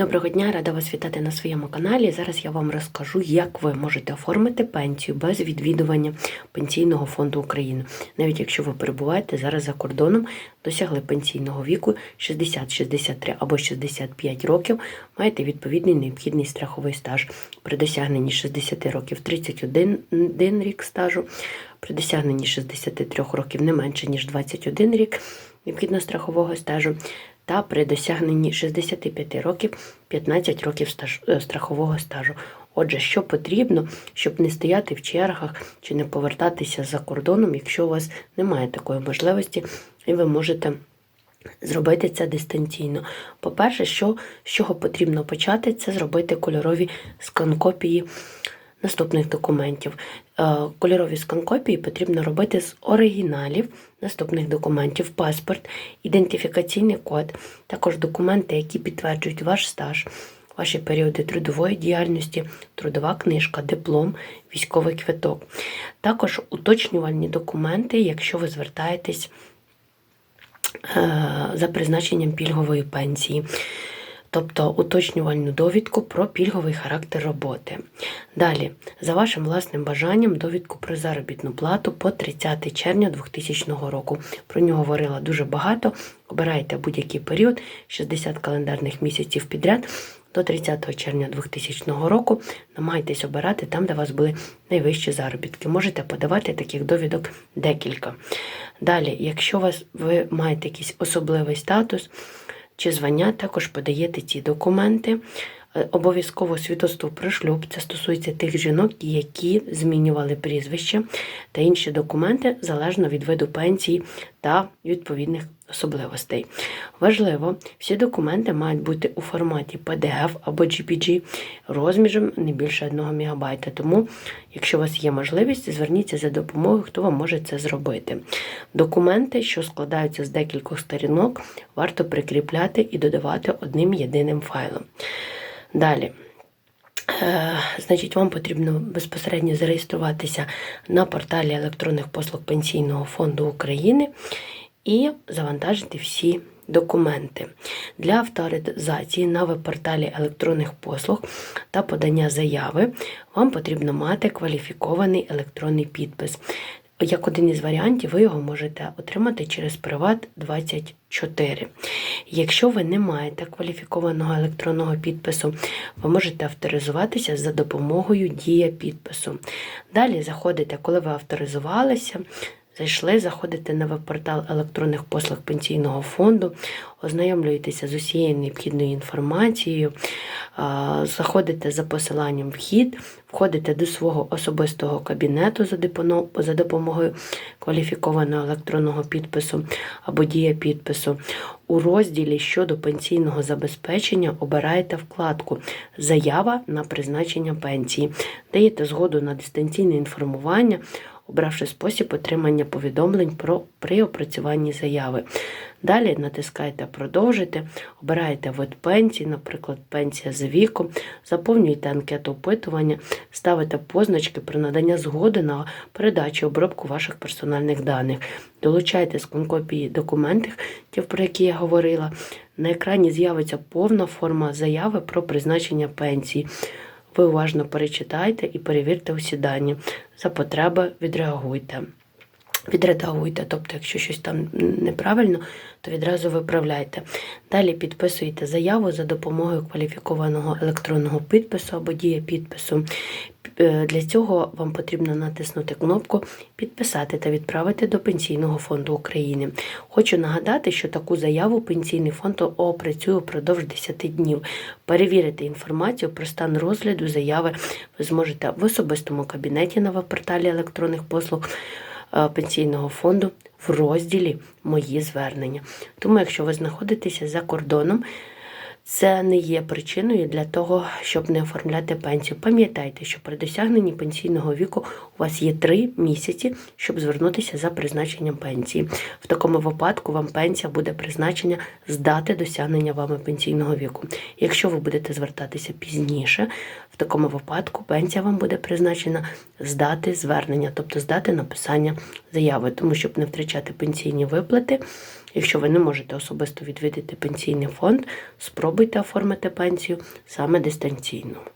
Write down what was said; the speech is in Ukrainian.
Доброго дня, рада вас вітати на своєму каналі. Зараз я вам розкажу, як ви можете оформити пенсію без відвідування Пенсійного фонду України. Навіть якщо ви перебуваєте зараз за кордоном, досягли пенсійного віку 60, 63 або 65 років, маєте відповідний необхідний страховий стаж. При досягненні 60 років 31 рік стажу, при досягненні 63 років не менше ніж 21 рік необхідно страхового стажу та при досягненні 65 років 15 років е, страхового стажу. Отже, що потрібно, щоб не стояти в чергах чи не повертатися за кордоном, якщо у вас немає такої можливості, і ви можете зробити це дистанційно. По-перше, що, з чого потрібно почати, це зробити кольорові скан-копії наступних документів. Е, Кольорові скан-копії потрібно робити з оригіналів наступних документів: паспорт, ідентифікаційний код, також документи, які підтверджують ваш стаж, ваші періоди трудової діяльності, трудова книжка, диплом, військовий квиток. Також уточнювальні документи, якщо ви звертаєтесь е, за призначенням пільгової пенсії тобто уточнювальну довідку про пільговий характер роботи. Далі, за вашим власним бажанням, довідку про заробітну плату по 30 червня 2000 року. Про нього говорила дуже багато. Обирайте будь-який період, 60 календарних місяців підряд. До 30 червня 2000 року намагайтесь обирати там, де у вас були найвищі заробітки. Можете подавати таких довідок декілька. Далі, якщо вас ви маєте якийсь особливий статус, чи звання, також подаєте ці документи. Е, Обов'язково свідоцтво про шлюб, це стосується тих жінок, які змінювали прізвище та інші документи залежно від виду пенсії та відповідних особливостей. Важливо, всі документи мають бути у форматі PDF або GPG розміром не більше 1 МБ. Тому, якщо у вас є можливість, зверніться за допомогою, хто вам може це зробити. Документи, що складаються з декількох сторінок, варто прикріпляти і додавати одним єдиним файлом. Далі. Е, Значить, вам потрібно безпосередньо зареєструватися на порталі електронних послуг Пенсійного фонду України і завантажити всі документи. Для авторизації на веб-порталі електронних послуг та подання заяви вам потрібно мати кваліфікований електронний підпис. Як один із варіантів, ви його можете отримати через Приват 24. Якщо ви не маєте кваліфікованого електронного підпису, ви можете авторизуватися за допомогою дія підпису. Далі заходите, коли ви авторизувалися, Зайшли, заходите на веб-портал електронних послуг пенсійного фонду, ознайомлюєтеся з усією необхідною інформацією, заходите за посиланням вхід, входите до свого особистого кабінету за допомогою кваліфікованого електронного підпису або дія підпису. У розділі щодо пенсійного забезпечення обираєте вкладку Заява на призначення пенсії, даєте згоду на дистанційне інформування обравши спосіб отримання повідомлень про при опрацюванні заяви. Далі натискаєте Продовжити, обираєте вид пенсії, наприклад, пенсія за віком, заповнюєте анкету опитування, ставите позначки про надання згоди на передачу обробку ваших персональних даних, долучаєте з копії документів, про які я говорила. На екрані з'явиться повна форма заяви про призначення пенсії. Ви уважно перечитайте і перевірте усі дані. За потреби відреагуйте. Відредагуйте, тобто, якщо щось там неправильно, то відразу виправляйте. Далі підписуєте заяву за допомогою кваліфікованого електронного підпису або дія підпису. Е, для цього вам потрібно натиснути кнопку Підписати та відправити до Пенсійного фонду України. Хочу нагадати, що таку заяву Пенсійний фонд опрацює впродовж 10 днів. Перевірити інформацію про стан розгляду заяви ви зможете в особистому кабінеті на веб-порталі електронних послуг. Е, пенсійного фонду в розділі Мої звернення. Тому, якщо ви знаходитеся за кордоном, це не є причиною для того, щоб не оформляти пенсію. Пам'ятайте, що при досягненні пенсійного віку у вас є три місяці, щоб звернутися за призначенням пенсії. В такому випадку вам пенсія буде призначена з дати досягнення вами пенсійного віку. Якщо ви будете звертатися пізніше, в такому випадку пенсія вам буде призначена з дати звернення, тобто з дати написання заяви, тому щоб не втрачати пенсійні виплати. Якщо ви не можете особисто відвідати пенсійний фонд, спробуйте оформити пенсію саме дистанційно.